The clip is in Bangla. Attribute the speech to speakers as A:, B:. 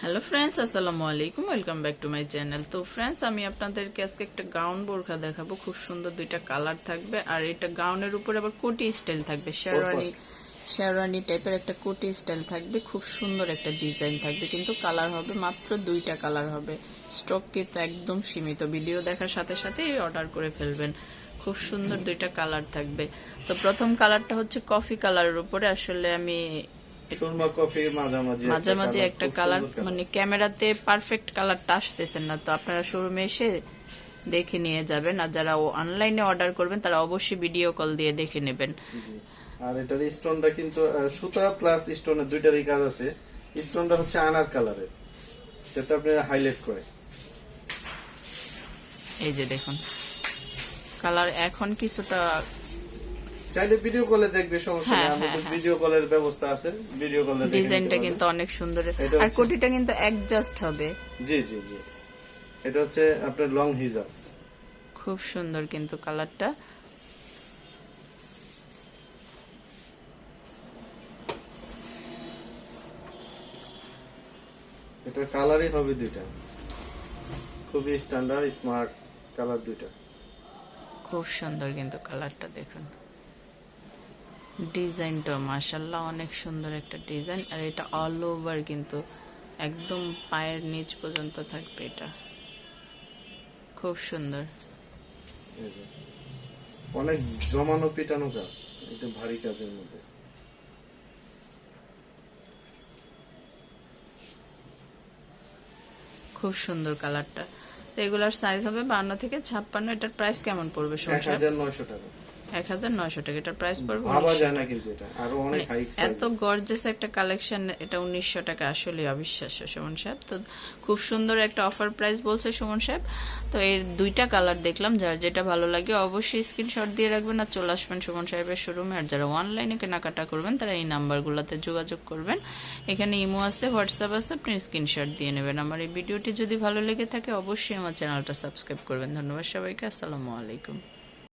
A: হ্যালো ফ্রেন্ডস আসসালামু আলাইকুম welcome back to my channel তো ফ্রেন্ডস আমি আপনাদেরকে আজকে একটা গাউন বোরখা দেখাবো। খুব সুন্দর দুইটা কালার থাকবে আর এটা গাউনের উপরে আবার কোটি স্টাইল থাকবে। শেরওয়ানি শেরওয়ানি টাইপের একটা কোটি স্টাইল থাকবে। খুব সুন্দর একটা ডিজাইন থাকবে। কিন্তু কালার হবে মাত্র দুইটা কালার হবে। স্টক কিন্তু একদম সীমিত। ভিডিও দেখার সাথে সাথেই অর্ডার করে ফেলবেন। খুব সুন্দর দুইটা কালার থাকবে। তো প্রথম কালারটা হচ্ছে কফি কালারের উপরে। আসলে আমি
B: সুরমা কফি মাঝামাঝি
A: মাঝামাঝি একটা কালার মানে ক্যামেরাতে পারফেক্ট কালারটা আসতেছেন না তো আপনারা শোরুমে এসে দেখে নিয়ে যাবেন। আর যারা অনলাইনে অর্ডার করবেন তারা অবশ্যই ভিডিও কল দিয়ে দেখে নেবেন।
B: আর এটার স্টোনটা কিন্তু সুতা প্লাস স্টোনের দুইটারই কাজ আছে। স্টোনটা হচ্ছে আনার কালারের যেটা আপনি হাইলাইট করে।
A: এই যে দেখুন কালার এখন কিছুটা
B: চাইলে ভিডিও কলে দেখবে সমস্যা নেই
A: হ্যাঁ,
B: আমাদের
A: হ্যাঁ, হ্যাঁ।
B: ভিডিও কলের ব্যবস্থা আছে ভিডিও কলে দেখে নিতে
A: ডিজাইনটা কিন্তু অনেক সুন্দর। আর কোটিটা কিন্তু অ্যাডজাস্ট হবে।
B: জি জি জি। এটা হচ্ছে আপনার লং হিজাব
A: খুব সুন্দর কিন্তু কালারটা
B: এটা কালারই হবে দুইটা। খুবই স্ট্যান্ডার্ড স্মার্ট কালার দুইটা।
A: খুব সুন্দর কিন্তু কালারটা দেখুন। ডিজাইনটা মাশাল্লাহ অনেক সুন্দর একটা ডিজাইন। আর এটা অল ওভার কিন্তু একদম পায়ের নিচ পর্যন্ত থাকবে এটা। খুব সুন্দর।
B: অনেক জমানো পিটানো কাজ এটা ভারী কাজের মধ্যে।
A: খুব সুন্দর কালারটা। তো এগুলার সাইজ হবে বান্ন থেকে ছাপ্পান্ন এটার প্রাইস কেমন পড়বে
B: এক
A: সংসার?
B: হাজার নয়শো টাকা।
A: এক হাজার নয়শো টাকা এটার প্রাইস পড়বে
B: ভাবা যায় না কিন্তু এটা। আরও অনেক হাই
A: মানে এত গর্জেস একটা কালেকশন এটা উনিশশো টাকা আসলে অবিশ্বাস্য সুমন সাহেব। তো খুব সুন্দর একটা অফার প্রাইস বলছে সুমন সাহেব। তো এর দুইটা কালার দেখলাম যার যেটা ভালো লাগে অবশ্যই স্ক্রিনশট দিয়ে রাখবেন আর চলে আসবেন সুমন সাহেবের শোরুমে আর যারা অনলাইনে কেনাকাটা করবেন তারা এই নাম্বারগুলোতে যোগাযোগ করবেন। এখানে ইমো আছে হোয়াটসঅ্যাপ আছে আপনি স্ক্রিনশট দিয়ে নেবেন। আমার এই ভিডিওটি যদি ভালো লেগে থাকে অবশ্যই আমার চ্যানেলটা সাবস্ক্রাইব করবেন। ধন্যবাদ সবাইকে আসসালামু আলাইকুম।